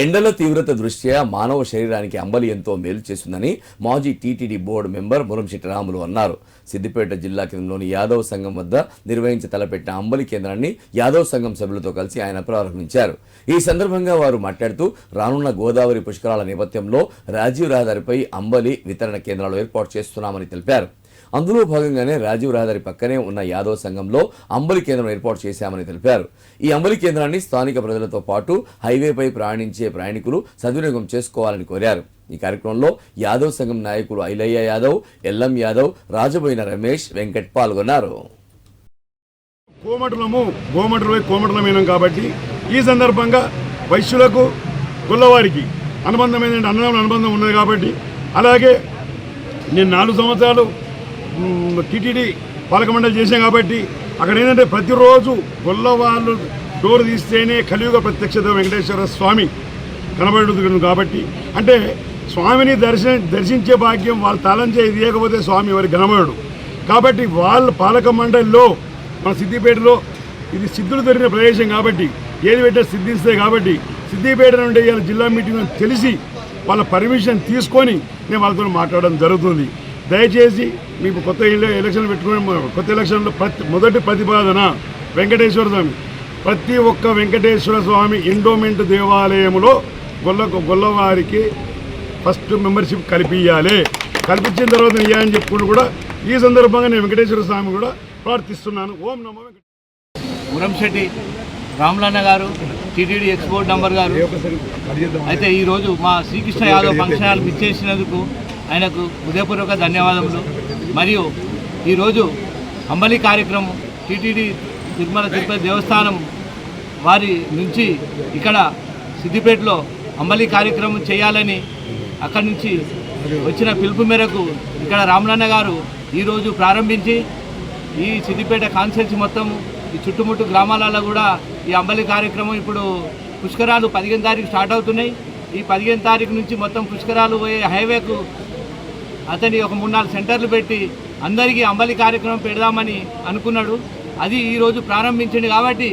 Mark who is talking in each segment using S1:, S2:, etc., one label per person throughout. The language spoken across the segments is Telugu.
S1: ఎండల తీవ్రత దృష్ట్యా మానవ శరీరానికి అంబలి ఎంతో మేలు చేస్తుందని మాజీ TTD board member Muramsetti Ramulu అన్నారు. సిద్దిపేట జిల్లా కేంద్రంలోని యాదవ్ సంఘం వద్ద నిర్వహించి తలపెట్టిన అంబలి కేంద్రాన్ని యాదవ్ సంఘం సభ్యులతో కలిసి ఆయన ప్రారంభించారు. ఈ సందర్భంగా వారు మాట్లాడుతూ రానున్న గోదావరి పుష్కరాల నేపథ్యంలో రాజీవ్ రహదారిపై అంబలి వితరణ కేంద్రాలు ఏర్పాటు చేస్తున్నామని తెలిపారు. అందులో భాగంగానే రాజీవ్ రహదారి పక్కనే ఉన్న యాదవ్ సంఘంలో అంబలి కేంద్రం ఏర్పాటు చేశామని తెలిపారు. ఈ అంబలి కేంద్రాన్ని స్థానిక ప్రజలతో పాటు హైవేపై ప్రయాణించే ప్రయాణికులు సద్వినియోగం చేసుకోవాలని కోరారు. ఈ కార్యక్రమంలో యాదవ్ సంఘం నాయకులు ఐలయ్య యాదవ్ ఎల్లం యాదవ్ రాజబోయిన రమేష్ వెంకట్ పాల్గొన్నారు.
S2: కోమటలము కోమటులపై కోమటలమైనం కాబట్టి ఈ సందర్భంగా వైశ్యులకు గుల్లవారికి అనుబంధం ఏంటంటే అన్నదమ్ముల అనుబంధం ఉన్నది కాబట్టి అలాగే నేను నాలుగు సంవత్సరాలు టీటీడీ పాలకమండలి చేశాం కాబట్టి అక్కడ ఏంటంటే ప్రతిరోజు గొల్లవాళ్ళు డోర్ తీస్తేనే కలియుగ ప్రత్యక్షత వెంకటేశ్వర స్వామి కనబడుతుంది కాబట్టి అంటే స్వామిని దర్శన దర్శించే భాగ్యం వాళ్ళ తాళం చేయి స్వామి వారి కనబడడు కాబట్టి వాళ్ళ పాలక మండలిలో మన సిద్దిపేటలో ఇది సిద్ధులు దొరికిన ప్రదేశం కాబట్టి ఏది పెట్టినా సిద్ధిస్తాయి కాబట్టి సిద్దిపేట నుండి ఇవాళ జిల్లా మీటింగ్ తెలిసి వాళ్ళ పర్మిషన్ తీసుకొని నేను వాళ్ళతో మాట్లాడడం జరుగుతుంది. దయచేసి మీకు కొత్త ఇల్లు ఎలక్షన్ పెట్టుకుని కొత్త ఎలక్షన్లో ప్రతి మొదటి ప్రతిపాదన వెంకటేశ్వర స్వామి. ప్రతి ఒక్క వెంకటేశ్వర స్వామి ఎండోమెంట్ దేవాలయంలో గొల్ల గొల్లవారికి ఫస్ట్ మెంబర్షిప్ కల్పించాలి కల్పించిన తర్వాత ఇయ్యని చెప్పుకుంటూ కూడా ఈ సందర్భంగా నేను వెంకటేశ్వర స్వామి కూడా ప్రార్థిస్తున్నాను. ఓం నమో వెంకట
S3: మురంశెట్టి రాములన్న గారు టీటీడీ ఎక్స్పోర్ట్ నంబర్ గారు. అయితే ఈరోజు మా శ్రీకృష్ణ యాదవ్ ఫంక్షన్ హాల్ ఇచ్చేసినందుకు ఆయనకు హృదయపూర్వక ధన్యవాదములు. మరియు ఈరోజు అంబలి కార్యక్రమం టీటీడీ తిరుమల తిరుపతి దేవస్థానం వారి నుంచి ఇక్కడ సిద్దిపేటలో అంబలి కార్యక్రమం చేయాలని అక్కడి నుంచి వచ్చిన పిలుపు మేరకు ఇక్కడ రామలన్న గారు ఈరోజు ప్రారంభించి ఈ సిద్దిపేట కాన్సెన్స్ మొత్తం ఈ చుట్టుముట్టు గ్రామాలలో కూడా ఈ అంబలి కార్యక్రమం ఇప్పుడు పుష్కరాలు పదిహేను తారీఖు స్టార్ట్ అవుతున్నాయి. ఈ పదిహేను తారీఖు నుంచి మొత్తం పుష్కరాలు పోయే హైవేకు అతని ఒక మూడు నాలుగు సెంటర్లు పెట్టి అందరికీ అంబలి కార్యక్రమం పెడదామని అనుకున్నాడు. అది ఈరోజు ప్రారంభించింది కాబట్టి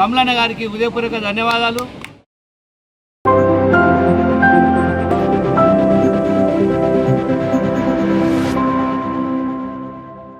S3: రమలన్న గారికి ఉదయపూర్వక ధన్యవాదాలు.